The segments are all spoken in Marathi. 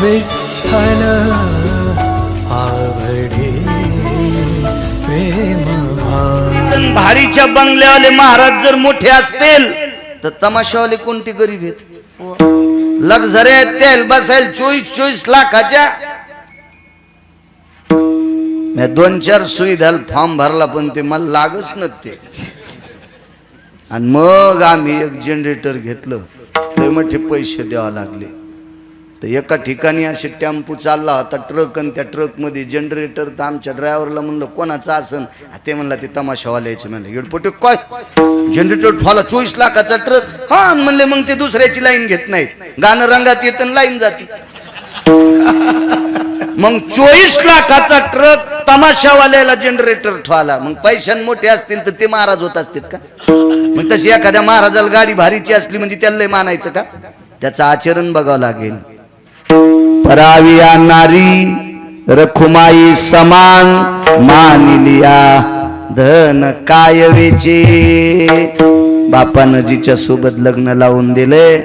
विठ्ठल आवडे प्रेम पण भारीच्या बंगल्यावाले महाराज जर मोठे असतील तर तमाशावाले कोणते गरीब आहेत? लक्झरी आहेत तेल बसायला चोवीस चोवीस लाखाच्या. मी दोन चार सुविधाला फॉर्म भरला पण ते मला लागच नसते आणि मग आम्ही एक जनरेटर घेतलं. ते मोठे पैसे द्यावा लागले. तर एका ठिकाणी असे टेम्पो चालला होता ट्रक आणि त्या ट्रकमध्ये जनरेटर तर आमच्या ड्रायव्हरला म्हणलं कोणाचं असन? ते म्हणला ते तमाशावाल्याचे. म्हणलं एडपोटे काय? जनरेटर ठोला चोवीस लाखाचा ट्रक? हा. म्हणले मग ते दुसऱ्याची लाईन घेत नाहीत. गाणं रंगात येत लाईन जाते. मग चोवीस लाखाचा ट्रक तमाशावाल्याला जनरेटर ठेवला मग पैशान मोठे असतील तर ते महाराज होत असतील का? मग तशी एखाद्या महाराजाला गाडी भारीची असली म्हणजे त्याला मानायचं का? त्याचं आचरण बघावं लागेल. परावी नारी रखुमाई समान मानिलिया धन काय वेचे बापानं जिच्या सोबत लग्न लावून दिले.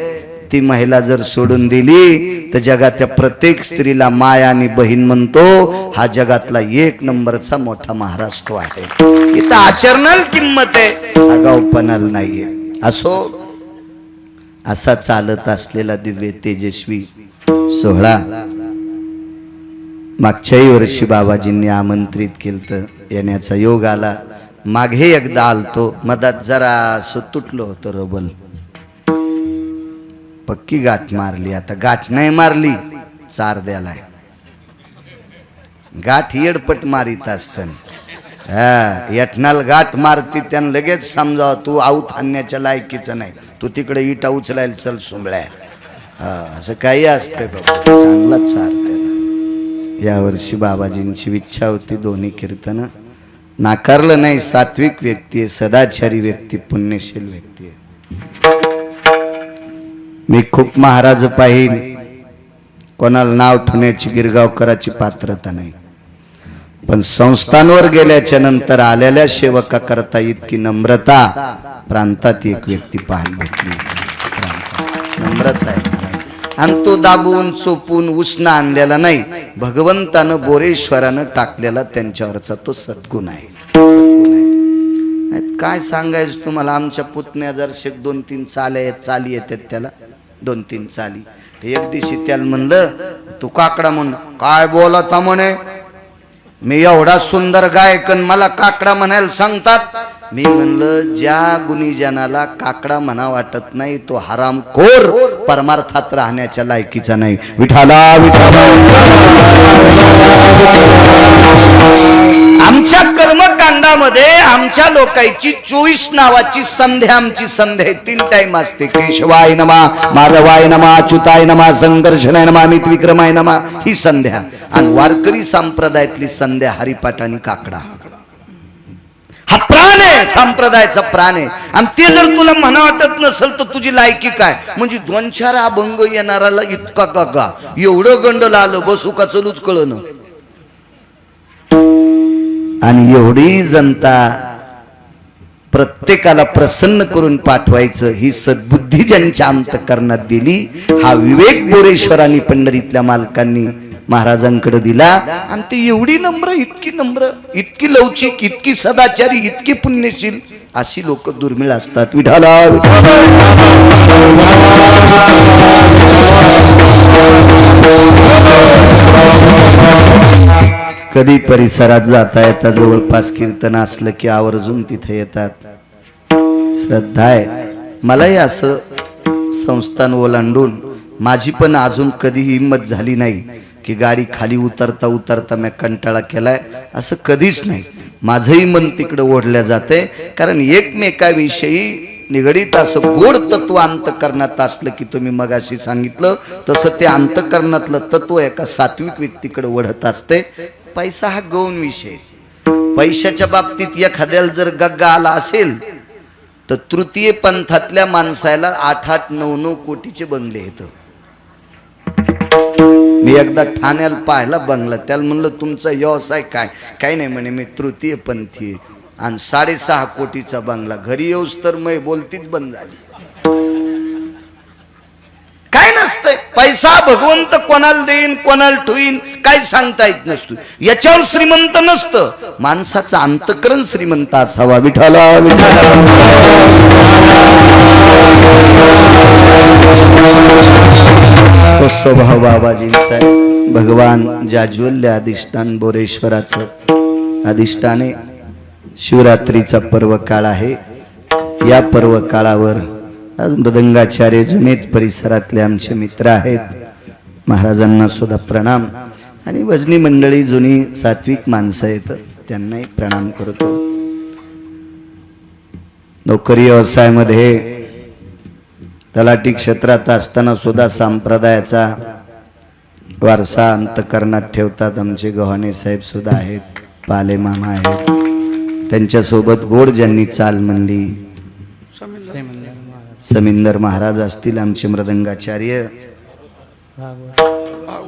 ती महिला जर सोडून दिली तर जगातल्या प्रत्येक स्त्रीला माया आणि बहीण म्हणतो. हा जगातला एक नंबरचा मोठा महाराष्ट्र आहे. इथं आचरणाल किंमत आहे. आगाऊपणाला नाहीये. असो. असा चालत असलेला दिव्य तेजस्वी सोहळा. मागच्याही वर्षी बाबाजींनी आमंत्रित केलं येण्याचा योग आला. मागे एकदा आलतो. मधात जरा असं तुटलं होतं रबल. पक्की गाठ मारली. आता गाठ नाही मारली चार द्यालाय. गाठ येडपट मारीत असतं यटनाल गाठ मारती त्यानं लगेच समजावं तू आऊत आणण्याच्या लायकीचं नाही. तू तिकडे इटा उचलायला चल सुंबळ्या असं काही असतं बाबा चांगलाच चार त्याला यावर्षी बाबाजींची इच्छा होती दोन्ही कीर्तनं. नाकारलं नाही सात्विक व्यक्ती आहे सदाचारी व्यक्ती पुण्यशील व्यक्ती आहे. मी खूप महाराज पाहिल कोणाला नाव ठेवण्याची गिरगावकराची पात्रता नाही. पण संस्थांवर गेल्याच्यानंतर आलेल्या सेवका करता इतकी नम्रता प्रांतात एक व्यक्ती पाहायला भेटली. नम्रता आहे. आणि तो दाबून चोपून उष्ण आणलेला नाही. भगवंतानं बोरेश्वरानं टाकलेला त्यांच्यावरचा तो सद्गुण आहे. सद्गुण आहे. नाही, काय सांगायचं तुम्हाला? आमच्या पुतण्या जर शेक दोन तीन चाल्या आहेत चाली येतात त्याला. दोन तीन चाली. एक दिवशी त्याला म्हणलं तू काकडा म्हण काय बोलाचा म्हणे? मी एवढा सुंदर गायकन मला काकडा म्हणायला सांगतात. मी म्हणलं ज्या गुणीजनाला काकडा म्हणा वाटत नाही तो हरामखोर परमार्थात राहण्याच्या लायकीचा नाही. विठाला विठाला. ब्रह्मांडामध्ये आमच्या लोकांची चोवीस नावाची संध्या आमची संध्या तीन टाइम असते. केशवाय नमा माधवाय नमा अच्युताय नमा संघर्षणाय नमा अमित विक्रमाय नमा. ही संध्या. आणि वारकरी संप्रदायातली संध्या हरिपाठ आणि काकडा. हा प्राण आहे संप्रदायाचा प्राण आहे. आणि ते जर तुला म्हणा वाटत नसेल तर तुझी लायकी काय? म्हणजे दोन चार अभंग येणाराला इतका का का? एवढं गंडल आलं बसू का चलूच कळणं. आणि एवढी जनता प्रत्येकाला प्रसन्न करून पाठवायचं ही सद्बुद्धी ज्यांच्या अंतकरणात दिली हा विवेक बोरेश्वरांनी पंढरीतल्या मालकांनी महाराजांकडे दिला. आणि ते एवढी नम्र इतकी नम्र इतकी लवचिक इतकी सदाचारी इतकी पुण्यशील अशी लोक दुर्मिळ असतात. विठाला कधी परिसरात जाता येता जवळपास कीर्तन असलं की आवर्जून तिथे येतात. श्रद्धा आहे. मलाही असं संस्थान ओलांडून माझी पण अजून कधी हिंमत झाली नाही की गाडी खाली उतरता उतरता मी कंटाळा केलाय. असं कधीच नाही. माझंही मन तिकडं ओढल्या जाते. कारण एकमेकाविषयी निगडीत असं गोड तत्व अंतकरणात असलं की तुम्ही मगाशी सांगितलं तसं ते अंतकरणातलं तत्व एका सात्विक व्यक्तीकडे ओढत असते. पैसा हा गौण विषय. पैशाच्या बाबतीत एखाद्याला जर गग्गा आला असेल तर तृतीय पंथातल्या माणसाला आठ आठ नऊ नऊ कोटीचे बंगले येत. मी एकदा ठाण्याला पाहिला बंगला त्याला म्हणलं तुमचा व्यवसाय काय? काय नाही म्हणे मी तृतीय पंथी आणि साडेसहा कोटीचा बंगला. घरी येऊस तर मै बोलतीच बंद झाली. काय नसतंय? पैसा भगवंत कोणाला देईन कोणाला ठुईन काय सांगता येत नसतो. याच्यावर श्रीमंत नसतं. माणसाचं अंतकरण श्रीमंत असावा. विठाला विठाला स्वभाव बाबाजींचा भगवान जाज्वल्य अधिष्ठान बोरेश्वराचं. अधिष्ठाने शिवरात्रीचा पर्व काळ आहे. या पर्व काळावर आज मृदंगाचार्य जुनेच परिसरातले आमचे मित्र आहेत. महाराजांना सुद्धा प्रणाम. आणि वजनी मंडळी जुनी सात्विक माणसं आहेत त्यांनाही प्रणाम करतो. नोकरी व्यवसायामध्ये तलाठी क्षेत्रात असताना सुद्धा संप्रदायाचा वारसा अंतकरणात ठेवतात. आमचे गव्हाणे साहेब सुद्धा आहेत पाले मामा आहेत. त्यांच्यासोबत गोड ज्यांनी चाल म्हणली समिंदर महाराज असतील आमचे मृदंगाचार्य.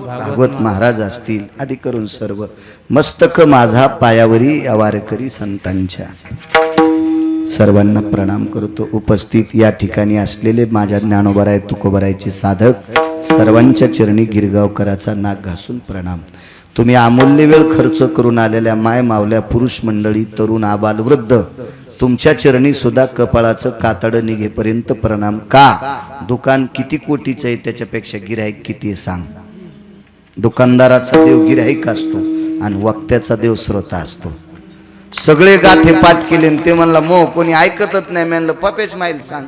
भागवत महाराज असतील आदी करून सर्व. मस्तक माझा पायावरी अवारकरी संतांच्या. सर्वांना प्रणाम करतो. उपस्थित या ठिकाणी असलेले माझ्या ज्ञानोबराय तुकोबरायचे साधक सर्वांच्या चरणी गिरगावकराचा नाक घासून प्रणाम. तुम्ही अमूल्य वेळ खर्च करून आलेल्या माय मावल्या पुरुष मंडळी तरुण आबाल वृद्ध तुमच्या चरणी सुद्धा कपाळाचं कातडं निघेपर्यंत प्रणाम का? दुकान किती कोटीचं आहे त्याच्यापेक्षा गिराईक किती आहे सांग. दुकानदाराचा देव गिराईक असतो आणि वक्त्याचा देव श्रोता असतो. सगळे गाथे पाठ केले आणि ते म्हणला मो कोणी ऐकतच नाही. म्हणलं पपेश माईल सांग.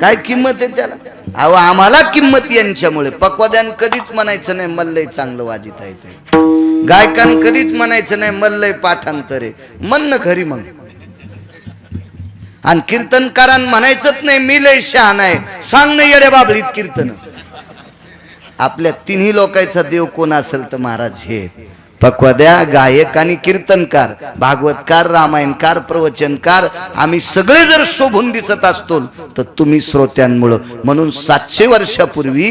काय किंमत आहे त्याला? अहो आम्हाला किंमत यांच्यामुळे. पकवाद्यान कधीच म्हणायचं नाही मल्लय चांगलं वाजित आहे ते. गायकान कधीच म्हणायचं नाही मल्लय पाठांतरे. म्हणणं खरी मग. आणि कीर्तनकारान म्हणायचंच नाही मी लय शहाण आहे. सांग नाही येडे बाबळीत कीर्तन. आपल्या तिन्ही लोकांचा देव कोण असेल तर महाराज हे. पक्वाद्या गायक आणि कीर्तनकार भागवतकार रामायणकार प्रवचनकार आम्ही सगळे जर शोभून दिसत असतो तर तुम्ही श्रोत्यांमुळं. म्हणून सातशे वर्षापूर्वी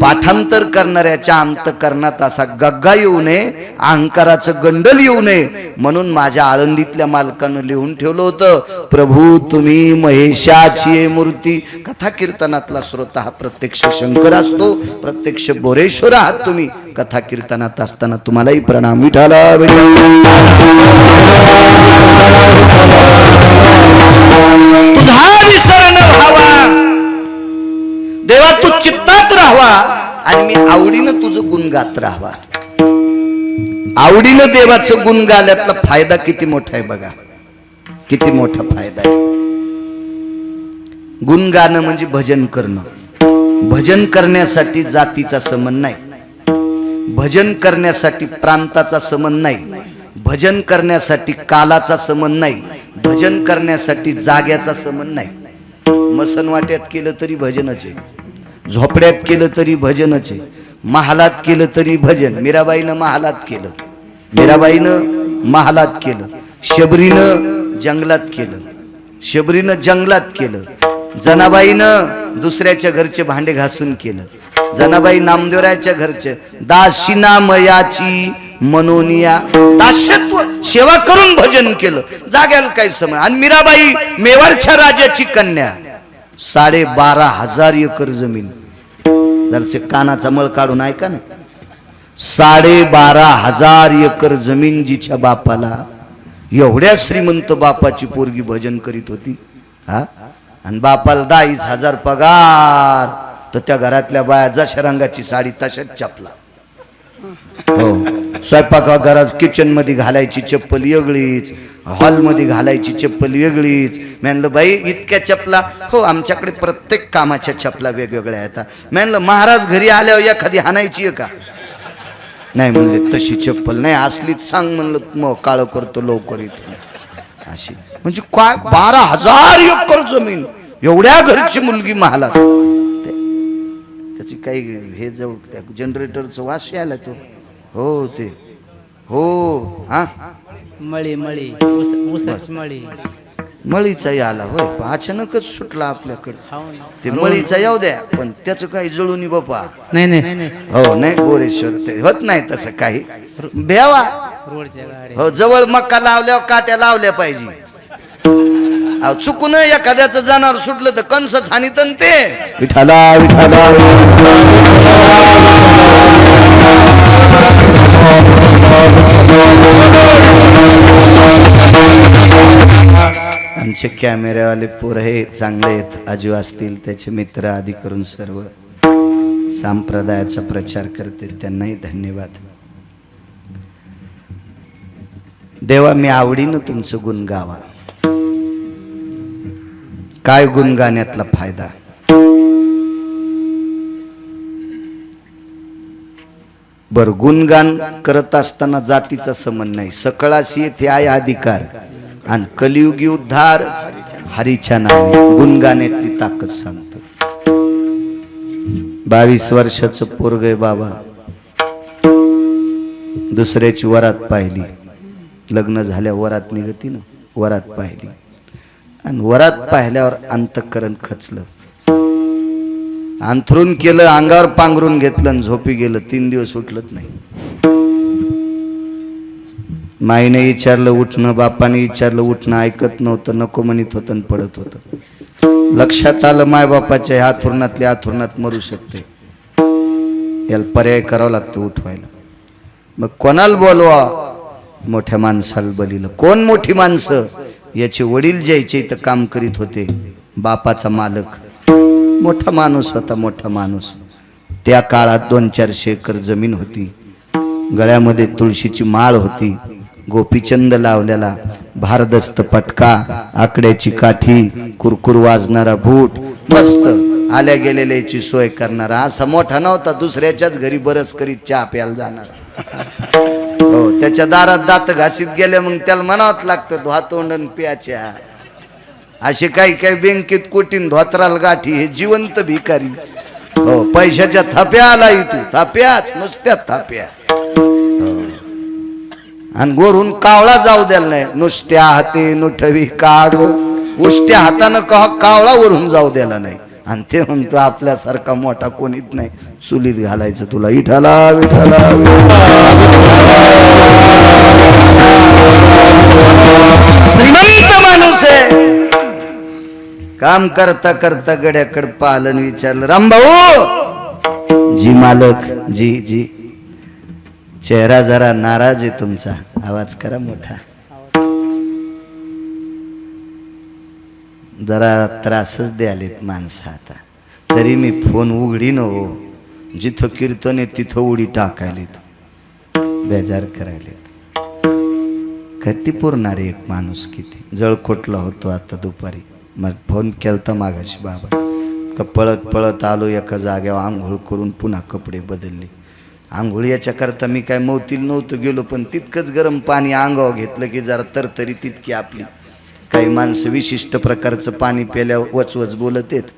पाठांतर करणाऱ्याच्या अंतकरणात असा गग्गा येऊ नये अहंकाराचं गंडल येऊ नये म्हणून माझ्या आळंदीतल्या मालकानं लिहून ठेवलं होतं प्रभू तुम्ही महेशाची मूर्ती. कथा कीर्तनातला श्रोता हा प्रत्यक्ष शंकर असतो प्रत्यक्ष बोरेश्वर आहात तुम्ही. कथा कीर्तनात असताना तुम्हालाही प्रणाम. विठाला तुझा विसर न व्हावा. देवा तू चित्तात राहावा. आणि मी आवडीनं तुझं गुण गात राहावा. आवडीनं देवाचं गुण गाल्यातला फायदा किती मोठा आहे बघा. किती मोठा फायदा आहे. गुण गाणं म्हणजे भजन करणं. भजन करण्यासाठी जातीचा संबंध नाही. भजन करण्यासाठी प्रांताचा समन नाही. भजन करण्यासाठी कालाचा समन नाही. भजन करण्यासाठी जाग्याचा समन नाही. मसनवाट्यात केलं तरी भजनच. आहे झोपड्यात केलं तरी भजनच. आहे महालात केलं तरी भजन. मीराबाईनं महालात केलं. मीराबाईनं महालात केलं. शबरीनं जंगलात केलं. शबरीनं जंगलात केलं. जनाबाईनं दुसऱ्याच्या घरचे भांडे घासून केलं. जनाबाई नामदेवरायाच्या घरचे दाशिना मयाची मनोनिया. दास्यत्व सेवा करून भजन केलं. जाग्याला काय समज. आणि मीराबाई मेवाडच्या राजाची कन्या. साडे बारा हजार एकर जमीन. जरसे कानाचा मळ काढून ऐका ना. साडे बारा हजार एकर जमीन जिच्या बापाला एवढ्या श्रीमंत बापाची पोरगी भजन करीत होती. हा? आणि बापाला दहाच हजार पगार. तर त्या घरातल्या बाया जशा रंगाची साडी तशाच चपला. हो. स्वयंपाका घरात किचनमध्ये घालायची चप्पल वेगळीच हॉलमध्ये घालायची चप्पल वेगळीच. म्हणलं बाई इतक्या चपला? हो आमच्याकडे प्रत्येक कामाच्या चपला वेगवेगळ्या येतात म्हणलं महाराज घरी आल्यावर एखादी हाणायची आहे का? नाही म्हणले तशी चप्पल नाही असलीच सांग म्हणलं मग काळं करतो लवकर इथून अशी. म्हणजे काय? बारा हजार एकर जमीन. एवढ्या घरची मुलगी महालात. त्याची काही हे जाऊ त्या जनरेटरचं वास यायला तो. हो ते. हो हा. मळी मळी. मळी. मळीचा आला होय अचानकच सुटला आपल्याकडे. ना. ते मळीचा येऊ द्या पण त्याचं काही जळून बापा नाही नाही. नाही हो नाही बोरेश्वर ते होत नाही तसं काही. भ्यावा. हो जवळ मक्का लावल्यावर काट्या लावल्या पाहिजे. चुकून एखाद्याचं जाणार सुटलं तर कंस छानितन ते. विठाला विठाला आमचे कॅमेऱ्यावाले पोर हे चांगले आहेत आजू असतील त्याचे मित्र आधी करून सर्व. संप्रदायाचा प्रचार करते त्यांनाही धन्यवाद. देवा मी आवडीनं तुमचं गुण गावा काय गुणगाण्यातला फायदा? बर गुणगान करत असताना जातीचा संबंध नाही. सकळाशी येथे आहे अधिकार आणि कलियुगी उद्धार हरीच्या नावे. गुणगाण्यातली ताकद सांगतो. बावीस वर्षाचं पोरग बाबा. दुसऱ्याची वरात पाहिली. लग्न झाल्या वरात निघती ना? वरात पाहिली. आणि वरात पाहिल्यावर अंतकरण खचलं. अंथरून केलं अंगावर पांघरून घेतलं आणि झोपी गेलं. तीन दिवस उठलत नाही. माईने विचारलं उठणं बापाने विचारलं उठणं ऐकत नव्हतं नको म्हणत होतं पडत होतं. लक्षात आलं मायबापाच्या ह्या थुरणातल्या थुरणात मरू शकते. याला पर्याय करावा लागतो उठवायला. मग कोणाला बोलवा? मोठ्या माणसाला बलीला. कोण मोठी माणसं? याचे वडील ज्याचे इथं काम करीत होते बापाचा मालक. मोठा माणूस होता मोठा माणूस. त्या काळात दोन चारशे एकर जमीन होती. गळ्यामध्ये तुळशीची माळ होती. गोपीचंद लावलेला भारदस्त पटका आकड्याची काठी कुरकुर वाजणारा बूट मस्त. आल्या गेलेल्याची सोय करणारा. असा मोठा नव्हता दुसऱ्याच्याच घरी बरस करीत चहा प्यायला जाणार. हो त्याच्या दारात दात घासीत गेले मग त्याला म्हणावंच लागतं धुवातोंडन प्याच्या. असे काही काही बँकेत कोटीन धोत्राल गाठी हे जिवंत भिकारी. हो पैशाच्या थाप्या आला तू थाप्यात नुसत्या थाप्या. हो. आणि गोरून कावळा जाऊ द्यायला नाही नुसत्या हाते नुठवी काग उष्ट्या हातानं कावळा वरून जाऊ द्यायला नाही. आणि ते म्हणतो आपल्यासारखा मोठा कोणीच नाही. चुलीत घालायचं तुला. इठाला विठाला श्रीमंत माणूस आहे. काम करता करता गड्याकडे पालन विचारलं रामभाऊ जी मालक जी जी. चेहरा जरा नाराज आहे तुमचा. आवाज करा मोठा. जरा त्रासच द्यालेत माणसं आता. तरी मी फोन उघडी न हो. जिथं कीर्तन आहे तिथं उडी टाकायलेत. बेजार करायलेत. कधी पुरणार एक माणूस किती. जळकोटला होतो आता दुपारी. मग फोन केलता मागाशी बाबा. का पळत पळत आलो एका जाग्यावर आंघोळ करून पुन्हा कपडे बदलले. आंघोळ याच्याकरता मी काय मोतील नव्हतं गेलो पण तितकंच गरम पाणी अंगावर घेतलं की जरा तरतरी तितकी आपली. काही माणसं विशिष्ट प्रकारचं पाणी प्याल्यावर वचवच बोलत येत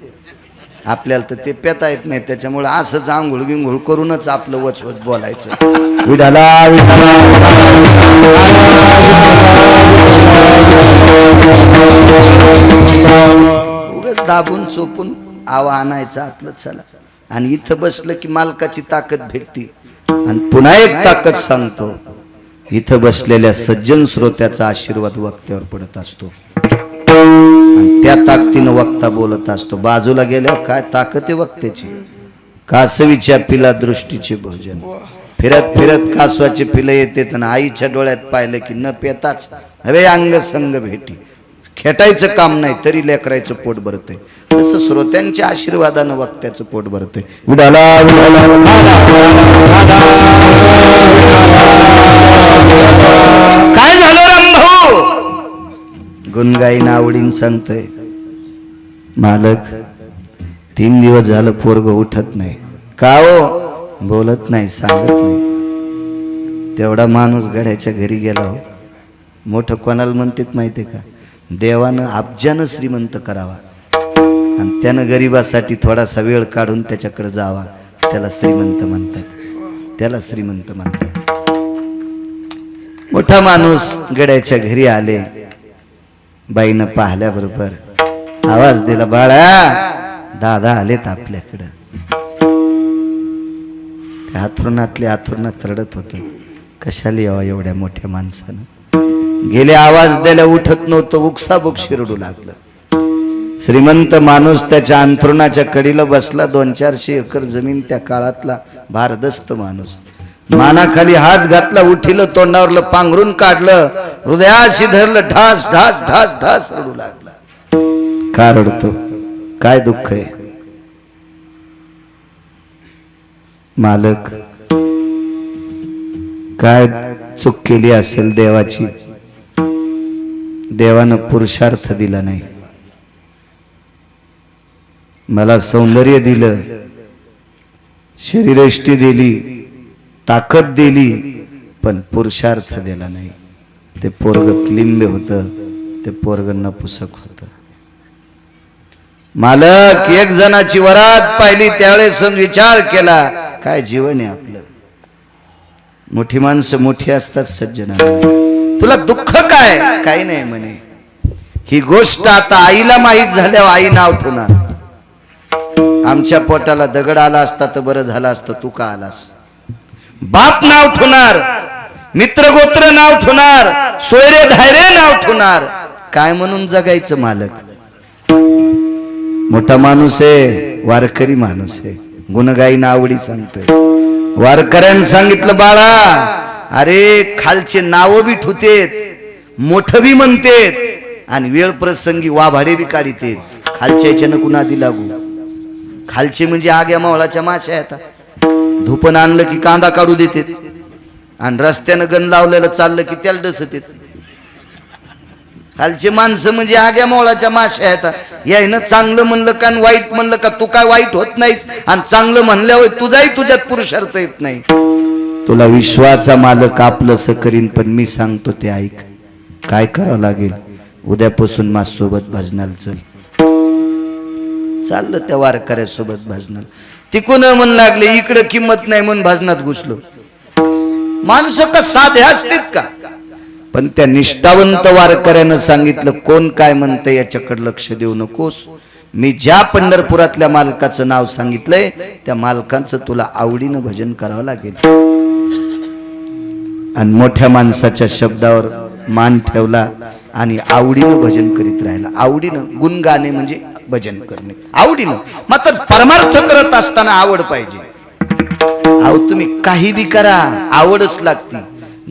आपल्याला तर ते पेता येत नाही त्याच्यामुळे असंच आंघोळ बिंघोळ करूनच आपलं वचवच बोलायचं. विडाला उगाच दाबून चोपून आवा आणायचं आपलं चला. आणि इथं बसलं की मालकाची ताकद भेटती. आणि पुन्हा एक ताकद सांगतो इथं बसलेल्या सज्जन श्रोत्याचा आशीर्वाद वक्त्यावर पडत असतो. त्या ताकदीनं वक्ता बोलत असतो. बाजूला गेल्यावर काय ताकद आहे वक्त्याची? कासवीच्या पिला दृष्टीचे भोजन. फिरत फिरत कासवाचे पिलं येते आणि आईच्या डोळ्यात पाहिलं की न पेताच हवे अंग संग भेटी. खेटायचं काम नाही तरी लेकरायचं पोट भरतंय. तसं श्रोत्यांच्या आशीर्वादानं वक्त्याचं पोट भरतंय. विडाला. गुणगाईन आवडीन सांगतोय. मालक तीन दिवस झालं पोरग उठत नाही. का हो? बोलत नाही सांगत नाही. तेवढा माणूस गड्याच्या घरी गेला हो. मोठं कोणाला म्हणतात माहितीये का? देवानं अब्जानं श्रीमंत करावा. आणि त्यानं गरिबासाठी थोडासा वेळ काढून त्याच्याकडे जावा. त्याला श्रीमंत म्हणतात. त्याला श्रीमंत म्हणतात. मोठा माणूस गड्याच्या घरी आले. बाईनं पाहिल्याबरोबर आवाज दिला बाळा दादा आलेत आपल्याकडं. त्या हाथरुणातले आथुरणात रडत होते. कशाला यावा एवढ्या मोठ्या माणसानं? गेले आवाज द्यायला उठत नव्हतं उकसाबुक शिरडू लागलं. श्रीमंत माणूस त्याच्या अंथरुणाच्या कडीला बसला दोन चारशे एकर जमीन त्या काळातला भारदस्त माणूस. मानाखाली हात घातला उठिलं तोंडावरलं पांघरून काढलं हृदयाशी धरलं ढास ढास ढास ढास रडू लागला. का रडतो? काय दुःख आहे? मालक काय चूक केली असेल देवाची? देवानं पुरुषार्थ दिला नाही. मला सौंदर्य दिलं शरीरष्टी दिली ताकद दिली पण पुरुषार्थ दिला नाही. ते पोरग क्लिंब होत ते पोरग नपुसक होत. मालक एक जणाची वरात पाहिली त्यावेळेस विचार केला काय जीवन आहे आपलं? मोठी माणसं मोठी असतात सज्जन तुला दुःख काय? काही नाही म्हणे. ही गोष्ट आता आईला माहीत झाल्यावर आई नाव ठेवणार. आमच्या पोटाला दगड आला असता तर बरं झालं असतं तू का आलास? बाप नाव ठेवणार मित्र गोत्र नाव ठेवणार सोयरे धायरे नाव ठेवणार काय म्हणून जगायचं मालक? मोठा माणूस आहे वारकरी माणूस आहे. गुणगाईनं आवडी सांगतोय. वारकऱ्यानं सांगितलं बाळा अरे खालचे नाव बी ठुतेत मोठ बी म्हणतेत आणि वेळ प्रसंगी वाभाडे बी काढितेत. खालच्या याच्यानं कुणा दिला लागू? खालचे म्हणजे आग्या मावळाच्या माश्या येतात धुपन आणलं की कांदा काढू देते. आणि रस्त्यानं गण लावलेलं चाललं की त्याला डसत खालची माणसं म्हणजे आग्या मोळाच्या माश्या येतात यायनं चांगलं म्हणलं का आणि वाईट म्हणलं का तू काय वाईट होत नाहीस? आणि चांगलं म्हणल्यावर तुझाही तुझ्यात पुरुषार्थ येत नाही. तुला विश्वाचा मालक आपलंस करीन पण मी सांगतो ते ऐक. काय करावं लागेल? उद्यापासून माझ्यासोबत भजनाल चल. चाललं त्या वारकऱ्यासोबत भजनाल. तिकून म्हण लागले इकडं किंमत नाही म्हणून भाजनात घुसलो. माणसं का साधे असतील का? पण त्या निष्ठावंत वारकऱ्यानं सांगितलं कोण काय म्हणतं याच्याकडे लक्ष देऊ नकोस. मी ज्या पंढरपुरातल्या मालकाचं नाव सांगितलंय त्या मालकांचं तुला आवडीनं भजन करावं लागेल. आणि मोठ्या माणसाच्या शब्दावर मान ठेवला आणि आवडीनं भजन करीत राहिला. आवडीनं गुणगाणे म्हणजे भजन करणे. आवडीनं मात्र परमार्थ करत असताना आवड पाहिजे. अहो तुम्ही काही बी करा. आवडच लागते.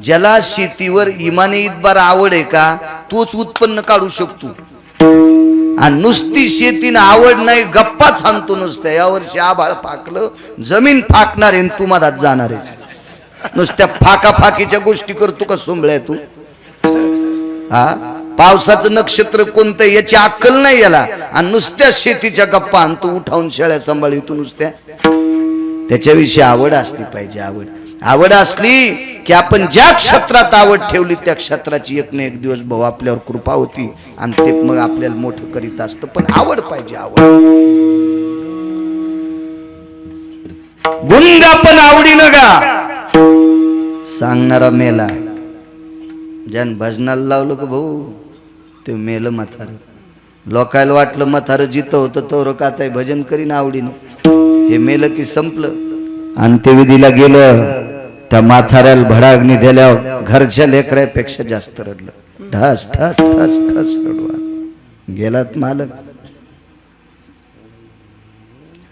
ज्याला शेतीवर इमाने इतबार आवड आहे का तोच उत्पन्न काढू शकतो. आणि नुसती शेतीनं आवड नाही गप्पा सांगतो नुसत्या यावर्षी आभाळ फाकलं जमीन फाकणार आहे आणि तू मधात जाणार आहेस. नुसत्या फाका फाकीच्या गोष्टी करतो का सोंबळ्या तू? हा? पावसाचं नक्षत्र कोणतं याची अक्कल नाही याला. आणि नुसत्या शेतीच्या गप्पा आणि तू उठावून शेळ्या सांभाळी तू नुसत्या. त्याच्याविषयी आवड असली पाहिजे आवड. आवड असली की आपण ज्या क्षेत्रात आवड ठेवली त्या क्षेत्राची एक ना एक दिवस भाऊ आपल्यावर कृपा होती. आणि ते मग आपल्याला मोठं करीत असतं. पण आवड पाहिजे आवड. गुणगा पण आवडीनं गा. सांगणारा मेला. ज्यान भजनाला लावलं का भाऊ? ते मेलं म्हातारं. लोकायला वाटलं म्हातारं जिथं होतं तो काताय भजन करीन आवडीनं. हे मेलं की संपलं. अंत्यविधीला गेलं. त्या माथाऱ्याला भडाग्नी दिल्यावर घरच्या लेकरापेक्षा जास्त रडलं. ढास ढास ढास ढास रडवा. गेलात मालक.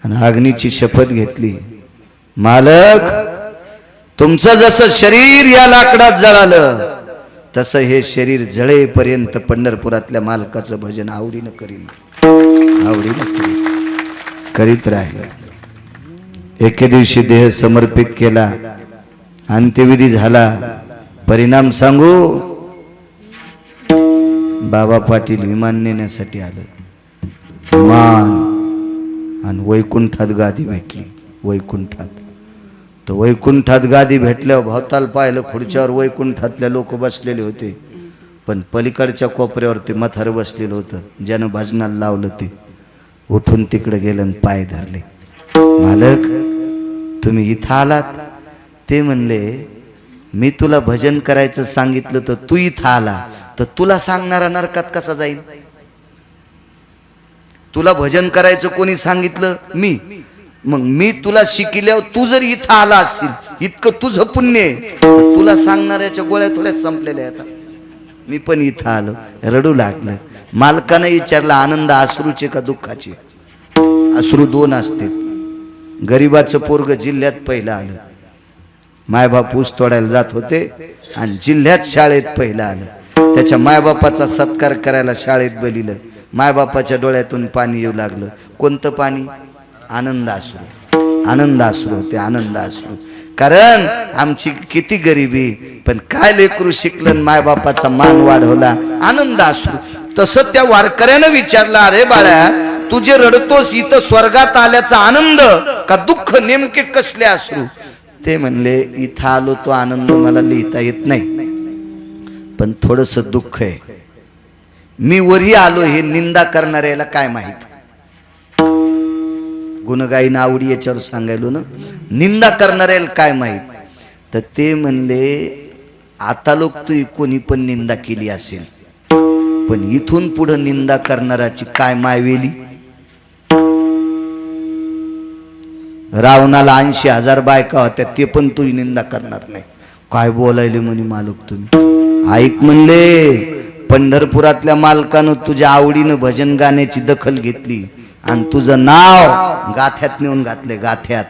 आणि अग्नीची शपथ घेतली. मालक तुमचं जसं शरीर या लाकडात जळालं तसं हे शरीर जळेपर्यंत पंढरपुरातल्या मालकाचं भजन आवडीनं करीन. आवडीनं करीन. करीत राहिलं. एके दिवशी देह समर्पित केला. अंत्यविधी झाला. परिणाम सांगू बाबा पाटील विमान नेण्यासाठी आलं. विमान आणि वैकुंठात गादी भेटली. वैकुंठात. तर वैकुंठात गादी भेटल्यावर भवताल पाहिलं खुर्च्यावर वैकुंठातल्या लोक बसलेले होते. पण पलीकडच्या कोपऱ्यावर ते मथार बसलेलं होतं. ज्यानं भजनाला लावलं ते. उठून तिकडे गेलं आणि पाय धरले. मालक तुम्ही इथं आलात? ते म्हणले मी तुला भजन करायचं सांगितलं तर तू इथं आला. तर तुला सांगणारा नरकात कसा जाईल तुला भजन करायचं कोणी सांगितलं? मी. मग मी तुला शिकिल्यावर तू जर इथं आला असशील इतकं तुझं पुण्य आहे, तर तुला सांगणाऱ्याच्या गोळ्या थोड्या संपलेल्या आहेत. मी पण इथं आलो रडू लागलं. मालकानं विचारलं आनंद अश्रूचे का दुःखाचे? अश्रू दोन असतील. गरीबाचं पोरग जिल्ह्यात पहिलं आलं. मायबाप ऊस तोडायला जात होते आणि जिल्ह्यात शाळेत पहिलं आलं. त्याच्या मायबापाचा सत्कार करायला शाळेत बलिलं. मायबापाच्या डोळ्यातून पाणी येऊ लागलं. कोणतं पाणी? आनंद आनंदाश्रू आनंद अश्रू होते आनंद कारण आमची किती गरिबी पण काय लेकरू शिकलं मायबापाचा मान वाढवला? आनंद असू तसं त्या वारकऱ्यानं विचारलं अरे बाळा तुझे रडतोस इथं स्वर्गात आल्याचा आनंद का दुःख नेमके कसले असू ते म्हणले इथं आलो तो आनंद मला लिहिता येत नाही. पण थोडस दुःख आहे. मी वरी आलो हे निंदा करणाऱ्याला काय माहीत? गुणगाईन आवडी याच्यावर सांगायलो ना? निंदा करणाऱ्याला काय माहीत? तर ते म्हणले आता लोक तू कोणी पण निंदा केली असेल पण इथून पुढं निंदा करणाराची काय मायवेली रावणाला ऐंशी हजार बायका होत्या ते पण तुझी निंदा करणार नाही. काय बोलायले म्हणे मालक तुम्ही? ऐक म्हणले पंढरपुरातल्या मालकानं तुझ्या आवडीनं भजन गाण्याची दखल घेतली आणि तुझं नाव गाथ्यात नेऊन घातले गाथ्यात.